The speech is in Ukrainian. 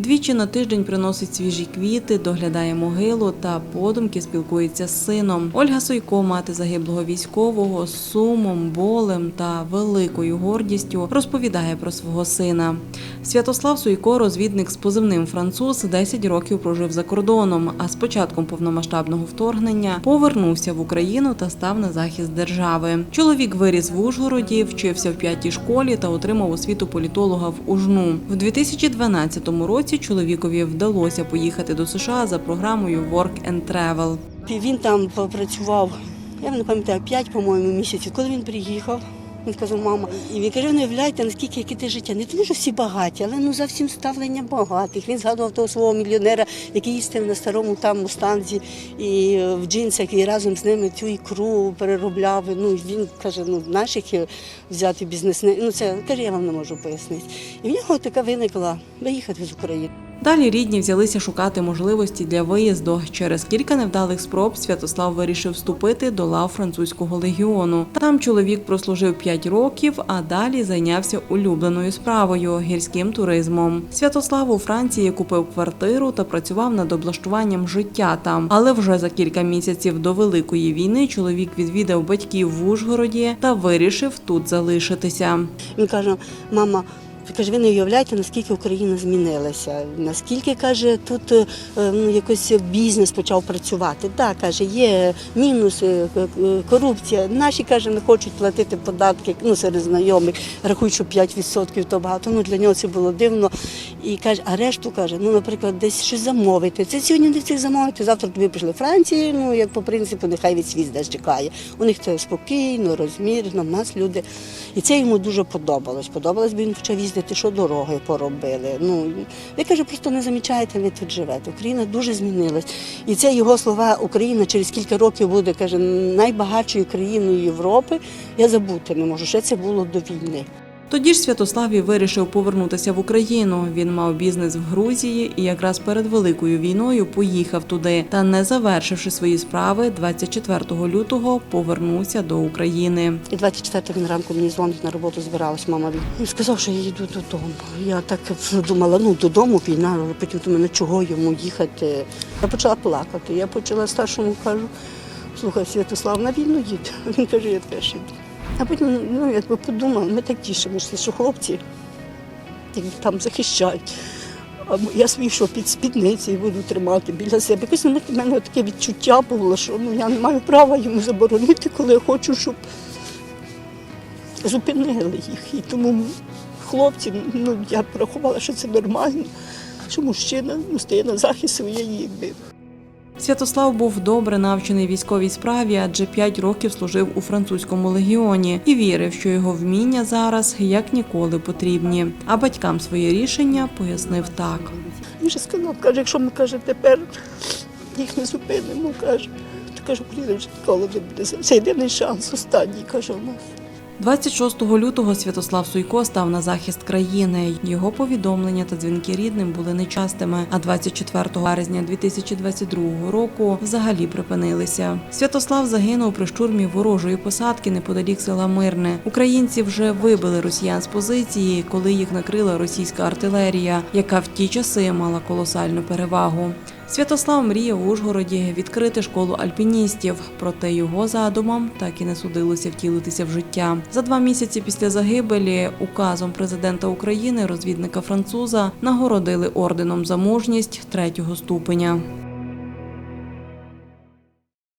Двічі на тиждень приносить свіжі квіти, доглядає могилу та подумки спілкується з сином. Ольга Сойко, мати загиблого військового, з сумом, болем та великою гордістю розповідає про свого сина. Святослав Сойко, розвідник з позивним француз, 10 років прожив за кордоном. А з початком повномасштабного вторгнення повернувся в Україну та став на захист держави. Чоловік виріс в Ужгороді, вчився в п'ятій школі та отримав освіту політолога в Ужну. В 2012 році чоловікові вдалося поїхати до США за програмою Work and Travel. Він там попрацював, я не пам'ятаю, 5, по-моєму, місяців. Коли він приїхав, він сказав, мама, і він каже, не уявляєте, наскільки яке те життя. Не тому, що всі багаті, але ну зовсім ставлення багатих. Він згадував того свого мільйонера, який їздив на старому там мустанзі і е, в джинсах, і разом з ними цю ікру переробляв. Ну він каже, ну наших взяти бізнесне. Ну це каже, я вам не можу пояснити. І в нього така виникла виїхати з України. Далі рідні взялися шукати можливості для виїзду. Через кілька невдалих спроб Святослав вирішив вступити до лав французького легіону. Там чоловік прослужив 5 років, а далі зайнявся улюбленою справою гірським туризмом. Святослав у Франції купив квартиру та працював над облаштуванням життя там. Але вже за кілька місяців до великої війни чоловік відвідав батьків в Ужгороді та вирішив тут залишитися. Він каже, мама. Каже, ви не уявляєте, наскільки Україна змінилася, наскільки каже, тут ну, якось бізнес почав працювати. Так, каже, є мінуси, е, е, корупція. Наші каже, не хочуть платити податки, ну серед знайомих, рахують, що 5% то багато. Ну для нього це було дивно. І каже, а решту каже, ну, наприклад, десь щось замовити. Це сьогодні не встиг замовити, завтра тобі прийшли Франції, ну як по принципу, нехай від світ десь чекає. У них це спокійно, розмірно, в нас люди. І це йому дуже подобалось. Подобалось, бо він почав їздити, що дороги поробили. Ну, ви каже, просто не замічаєте, ви тут живете. Україна дуже змінилась. І це його слова, Україна через кілька років буде, каже, найбагатшою країною Європи. Я забути не можу, що це було до війни. Тоді ж Святослав і вирішив повернутися в Україну. Він мав бізнес в Грузії і якраз перед великою війною поїхав туди. Та не завершивши свої справи, 24 лютого повернувся до України. І 24 він ранку мені дзвонить на роботу збиралась мама. Він сказав, що я їду додому. Я так думала, ну додому війна, але потім думаю, ну чого йому їхати. Я почала плакати. Я почала старшому кажу, слухай, Святослав, на війну їде. Він каже, я теж іду. А потім, ну якби подумав, ми так тішимося, що хлопці їх там захищають. Я свій що під спідницею буду тримати біля себе. Якось в мене таке відчуття було, що ну, я не маю права йому заборонити, коли я хочу, щоб зупинили їх. І тому хлопці, ну я порахувала, що це нормально, що мужчина ну, стає на захист своєї Святослав був добре навчений військовій справі, адже 5 років служив у французькому легіоні і вірив, що його вміння зараз як ніколи потрібні. А батькам своє рішення пояснив так. Він вже сказав, каже, якщо ми каже, тепер їх не зупинимо, каже, то каже, Україна вже ніколи не буде. Це єдиний шанс, останній, каже у нас. 26 лютого Святослав Суйко став на захист країни. Його повідомлення та дзвінки рідним були нечастими. А 24 березня 2022 року взагалі припинилися. Святослав загинув при штурмі ворожої посадки неподалік села Мирне. Українці вже вибили росіян з позиції, коли їх накрила російська артилерія, яка в ті часи мала колосальну перевагу. Святослав мріяв в Ужгороді відкрити школу альпіністів, проте його задумам так і не судилося втілитися в життя. За два місяці після загибелі указом президента України розвідника француза нагородили орденом за мужність третього ступеня.